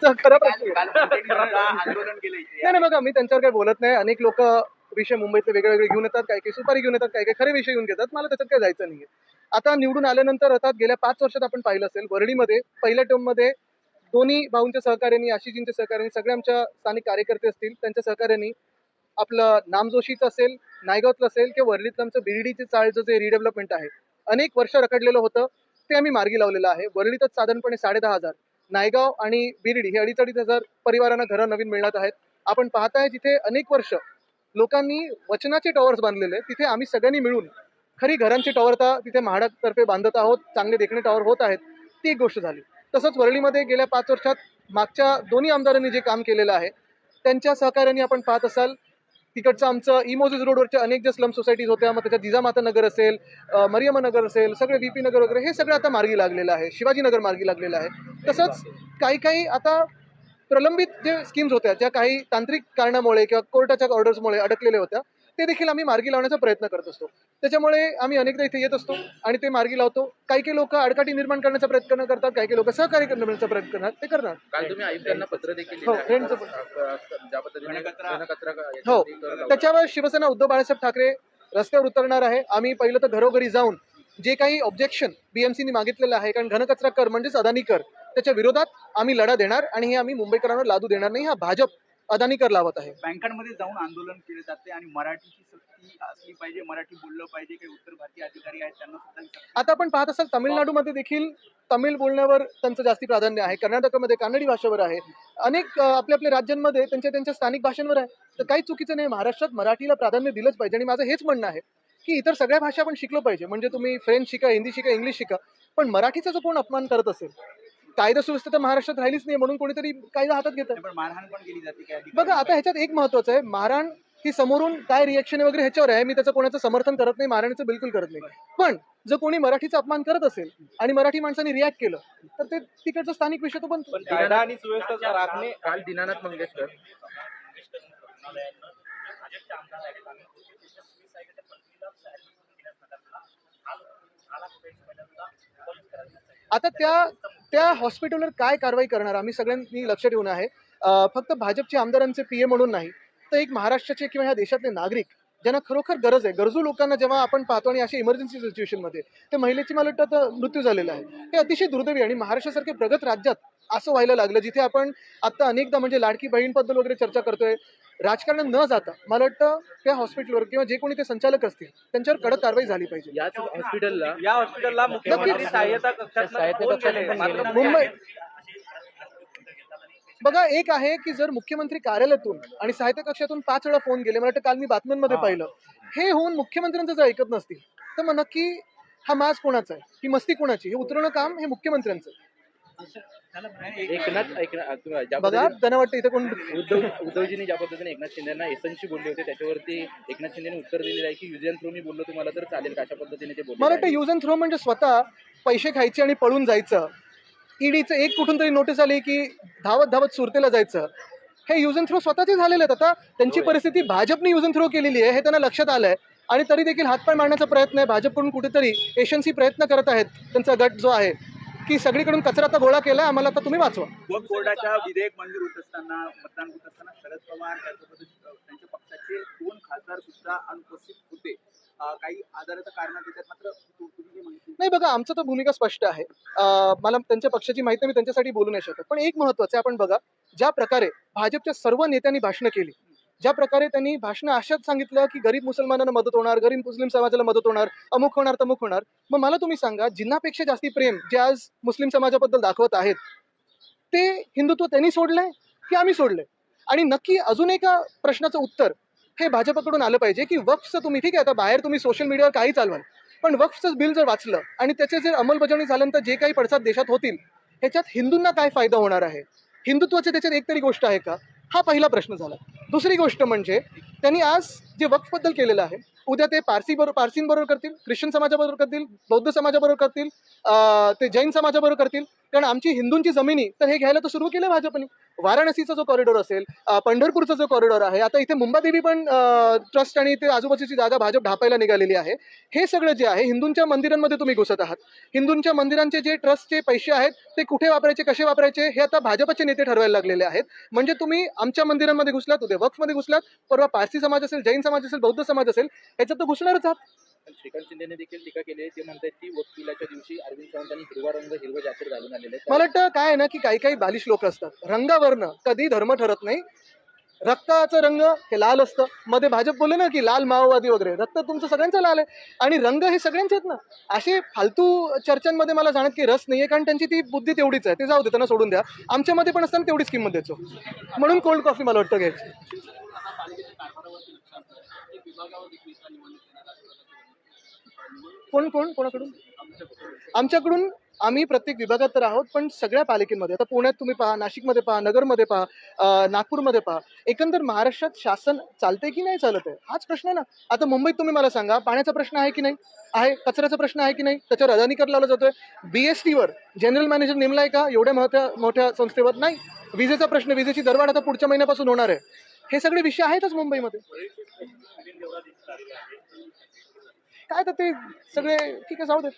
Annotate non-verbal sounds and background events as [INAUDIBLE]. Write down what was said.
[LAUGHS] तुमचा खरा प्रश्न काल आहे. कुठेतरी सुद्धा [LAUGHS] आंदोलन केलं इथे. नाही नाही बघा मी त्यांच्यावर काही बोलत नाही. अनेक लोक विषय मुंबईतले वेगळे वेगळे घेऊन येतात काही काही सुपारी घेऊन येतात काही काही खरे विषय घेऊन घेतात. मला त्याच्यात काही जायचं नाहीये. आता निवडून आल्यानंतर अर्थात गेल्या पाच वर्षात आपण पाहिलं असेल वरळीमध्ये पहिल्या टर्ममध्ये दोन्ही भाऊंच्या सहकार्याने आशिषजींच्या सहकार्याने सगळे आमच्या स्थानिक कार्यकर्ते असतील त्यांच्या सहकार्याने आपलं नामजोशीचं असेल नायगावचं असेल किंवा वरळीतलं आमचं बिर्डीचे चाळचं जे रिडेव्हलपमेंट आहे अनेक वर्ष रखडलेलं होतं ते आम्ही मार्गी लावलेलं आहे. वरळीतच साधारणपणे साडे दहा हजार. नायगाव आणि बिर्डी हे अडीच अडीच हजार परिवारांना घरं नवीन मिळणार आहेत. आपण पाहताय जिथे अनेक वर्ष लोकांनी वचनाचे टॉवर्स बांधलेले तिथे आम्ही सगळ्यांनी मिळून खरी घरांची टॉवर आता तिथे म्हाडातर्फे बांधत आहोत चांगले देखणे टॉवर होत आहेत ती एक गोष्ट झाली. तसंच वरळीमध्ये गेल्या पाच वर्षात मागच्या दोन्ही आमदारांनी जे काम केलेलं आहे त्यांच्या सहकार्याने आपण पाहत असाल तिकडचं आमचं इमोजेस रोडवरचे अनेक जे स्लम सोसायटीज होत्या मग त्याच्यात जिजामाता नगर असेल मरियमनगर नगर असेल सगळे व्ही पी नगर वगैरे हे सगळं आता मार्गी लागलेलं आहे. शिवाजीनगर मार्गी लागलेलं आहे. तसंच काही काही आता प्रलंबित जे स्कीम्स होत्या ज्या काही तांत्रिक कारणामुळे किंवा कोर्टाच्या ऑर्डर्समुळे अडकलेल्या होत्या ते देखील आम्ही मार्गी लावण्याचा प्रयत्न करत असतो. त्याच्यामुळे आम्ही अनेकदा इथे येत असतो आणि ते मार्गी लावतो. काही काही लोक अडकाटी निर्माण करण्याचा प्रयत्न करतात काही काही लोक सहकार्य करण्याचा प्रयत्न करतात ते करणार काल तुम्ही आयुक्तांना पत्र देखील हो, हो. त्याच्यावर शिवसेना उद्धव बाळासाहेब ठाकरे रस्त्यावर उतरणार आहे. आम्ही पहिलं तर घरोघरी जाऊन जे काही ऑब्जेक्शन बीएमसीने मागितलेलं आहे कारण घनकचरा कर म्हणजेच अदानी कर त्याच्या विरोधात आम्ही लढा देणार आणि हे आम्ही मुंबईकरांवर लादू देणार नाही. हा भाजप अदानी कर लावत आहे. बँकांमध्ये जाऊन आंदोलन केले जाते आणि मराठीची सक्ती असली पाहिजे मराठी बोललं पाहिजे काही उत्तर भारतीय अधिकारी आहेत त्यांना सुद्धा आता आपण पाहत असाल तामिळनाडूमध्ये देखील तमिळ बोलण्यावर त्यांचं जास्ती प्राधान्य आहे. कर्नाटकामध्ये कानडी भाषेवर आहे. अनेक आपल्या आपल्या राज्यांमध्ये त्यांच्या त्यांच्या स्थानिक भाषांवर आहे. तर काही चुकीचं नाही महाराष्ट्रात मराठीला प्राधान्य दिलंच पाहिजे आणि माझं हेच म्हणणं आहे की इतर सगळ्या भाषा आपण शिकलो पाहिजे. म्हणजे तुम्ही फ्रेंच शिका हिंदी शिका इंग्लिश शिका पण मराठीचा जो कोण अपमान करत असेल कायदा सुव्यवस्था तर महाराष्ट्रात राहिलीच नाही म्हणून कोणीतरी कायदा हातात घेतं नाही, पण मारहाण पण केली जाते काही अधिकारी बघा आता ह्याच्यात एक महत्वाचं आहे. मारहाण ही समोरून काय रिएक्शन वगैरे ह्याच्यावर आहे. मी त्याचं कोणाचं समर्थन करत नाही मारहाणीचं बिलकुल करत नाही. पण जर कोणी मराठीचा अपमान करत असेल आणि मराठी माणसांनी रिॲक्ट केलं तर ते तिकडचा स्थानिक विषय तो बनतो कायदा आणि सुव्यवस्था काल दीनानाथ मंगेशकर. आता त्या त्या हॉस्पिटलवर काय कारवाई करणार? आम्ही सगळ्यांनी लक्ष ठेवून आहे. फक्त भाजपचे आमदारांचे पीए म्हणून नाही तर एक महाराष्ट्राचे किंवा ह्या देशातले नागरिक ज्यांना खरोखर गरज आहे गरजू लोकांना जेव्हा आपण पाहतो आणि अशा इमर्जन्सी सिच्युएशनमध्ये ते महिलेची मला वाटतं आता मृत्यू झालेला आहे. हे अतिशय दुर्दैवी आणि महाराष्ट्रासारख्या प्रगत राज्यात असं व्हायला लागलं जिथे आपण आता अनेकदा म्हणजे लाडकी बहीणबद्दल वगैरे चर्चा करतोय राजकारणात न जाता मला वाटतं त्या हॉस्पिटलवर किंवा जे कोणी ते संचालक असतील त्यांच्यावर कडक कारवाई झाली पाहिजे. याच हॉस्पिटलला या हॉस्पिटलला मुख्यमंत्री. सहाय्यता कक्षात. मुंबई. बघा एक आहे की जर मुख्यमंत्री कार्यालयातून आणि साहित्य कक्षातून पाच वेळा फोन गेले मला वाटतं काल मी बातम्यांमध्ये पाहिलं. हे होऊन मुख्यमंत्र्यांचं जर ऐकत नसतील तर मग नक्की हा माज कोणाचा आहे? ही मस्ती कोणाची? हे उतरवणं काम हे मुख्यमंत्र्यांचं आहे. एकनाथ ज्या बघा पद्धतीने त्यांना वाटतं इथे कोण उद्धव उद्धवजींनी ज्या पद्धतीने एकनाथ शिंदेना एसनशी बोलले होते त्याच्यावरती एकनाथ शिंदेने उत्तर दिलेलं आहे की युज अँड थ्रो मी बोललो तुम्हाला तर चालेल का? अशा पद्धतीने ते मला बोलले वाटतं यूज अँड थ्रो म्हणजे स्वतः पैसे खायचे आणि पळून जायचं. ईडीचं एक कुठून तरी नोटीस आली की धावत धावत सुरतेला जायचं. हे यूज अँड थ्रो स्वतःचे झालेले आहेत आता. त्यांची परिस्थिती भाजपने यूज अँड थ्रो केलेली आहे हे त्यांना लक्षात आलंय. आणि तरी देखील हातपाय मारण्याचा प्रयत्न आहे. भाजपकडून कुठेतरी एशन्सी प्रयत्न करत आहेत. त्यांचा गट जो आहे की सगळीकडून कचरा आता गोळा केला आम्हाला आता तुम्ही वाचवा. वक्फ बोर्डाच्या विधेयक मंजूर होत असताना मतदान होत असताना शरद पवार त्यांच्या पक्षाचे दोन खासदार सुद्धा अनुपस्थित होते. काही आधाराचं कारण मात्र नाही बघा आमचं तर भूमिका स्पष्ट आहे. मला त्यांच्या पक्षाची माहिती मी त्यांच्यासाठी बोलू नाही शकत. पण एक महत्वाचं आहे आपण बघा ज्या प्रकारे भाजपच्या सर्व नेत्यांनी भाषणं केली ज्या प्रकारे त्यांनी भाषणं अशाच सांगितलं की गरीब मुसलमानांना मदत होणार गरीब मुस्लिम समाजाला मदत होणार अमुक होणार तमुक होणार. मग मला तुम्ही सांगा जिन्हापेक्षा जास्ती प्रेम जे आज मुस्लिम समाजाबद्दल दाखवत आहेत ते हिंदुत्व त्यांनी सोडलंय की आम्ही सोडलंय? आणि नक्की अजून एका प्रश्नाचं उत्तर हे भाजपकडून आलं पाहिजे की वक्फचं तुम्ही ठीक आहे आता बाहेर तुम्ही सोशल मीडियावर काही चालवाल पण वक्फचं बिल जर वाचलं आणि त्याचे जर अंमलबजावणी झाल्यानंतर जे काही पडसाद देशात होतील ह्याच्यात हिंदूंना काय फायदा होणार आहे? हिंदुत्वाची त्याच्यात एक तरी गोष्ट आहे का? हा पहिला प्रश्न झाला. दुसरी गोष्ट म्हणजे त्यांनी आज जे वक्फबद्दल केलेलं आहे उद्या ते पारसी बरोबर पारसींबरोबर करतील ख्रिश्चन समाजाबरोबर करतील बौद्ध समाजाबरोबर करतील ते जैन समाजाबरोबर करतील. कारण आमची हिंदूंची जमिनी तर हे घ्यायला तर सुरू केलं भाजपने. वाराणसीचा जो कॉरिडॉर असेल पंढरपूरचा जो कॉरिडॉर आहे आता इथे मुंबादेवी पण ट्रस्ट आणि ते आजूबाजूची जागा भाजप ढापायला निघालेली आहे. हे सगळं जे आहे हिंदूंच्या मंदिरांमध्ये तुम्ही घुसत आहात. हिंदूंच्या मंदिरांचे जे ट्रस्टचे पैसे आहेत ते कुठे वापरायचे कसे वापरायचे हे आता भाजपचे नेते ठरवायला लागलेले आहेत. म्हणजे तुम्ही आमच्या मंदिरांमध्ये घुसलात उद्या वक्फमध्ये घुसलात परवा पारसी समाज असेल जैन समाज असेल बौद्ध समाज असेल ह्याच्यात तर घुसणारच आहात. पण श्रीकांत शिंदेने देखील टीका केली आहे. ते म्हणतात की वकिलाच्या दिवशी अरविंद सावंतांनी हिरवा रंग हिरवं जाकीर घालून आलेले आहेत. मला वाटतं काय आहे ना की काही काही बालिश लोक असतात. रंगावरनं कधी धर्म ठरत नाही. रक्ताचं रंग हे लाल असतं. मध्ये भाजप बोलले ना की लाल माओवादी वगैरे. रक्त तुमचं सगळ्यांचं लाल आहे. आणि रंग हे सगळ्यांचे आहेत ना. असे फालतू चर्चांमध्ये मला जाणत की रस नाहीये कारण त्यांची ती बुद्धी तेवढीच आहे. ते जाऊ दे त्यांना सोडून द्या. आमच्यामध्ये पण असताना तेवढीच किंमत द्यायचो. म्हणून कोल्ड कॉफी मला वाटतं घ्यायची. कोण कोण? कोणाकडून? आमच्याकडून आम्ही प्रत्येक विभागात तर आहोत पण सगळ्या पालिकेमध्ये आता पुण्यात तुम्ही पहा नाशिकमध्ये पहा नगरमध्ये पहा नागपूरमध्ये पहा एकंदर महाराष्ट्रात शासन चालते की नाही चालत आहे? हाच प्रश्न आहे ना. आता मुंबईत तुम्ही मला सांगा पाण्याचा प्रश्न आहे की नाही? आहे कचऱ्याचा प्रश्न आहे की नाही? त्याच्यावर अदानीकर लावला जातोय. बीएसटीवर जनरल मॅनेजर नेमलाय का? एवढ्या मोठ्या मोठ्या संस्थेवर नाही. विजेचा प्रश्न विजेची दरवाढ आता पुढच्या महिन्यापासून होणार आहे. हे सगळे विषय आहेतच मुंबईमध्ये. काय तर ते सगळे ठीक आहे जाऊ दे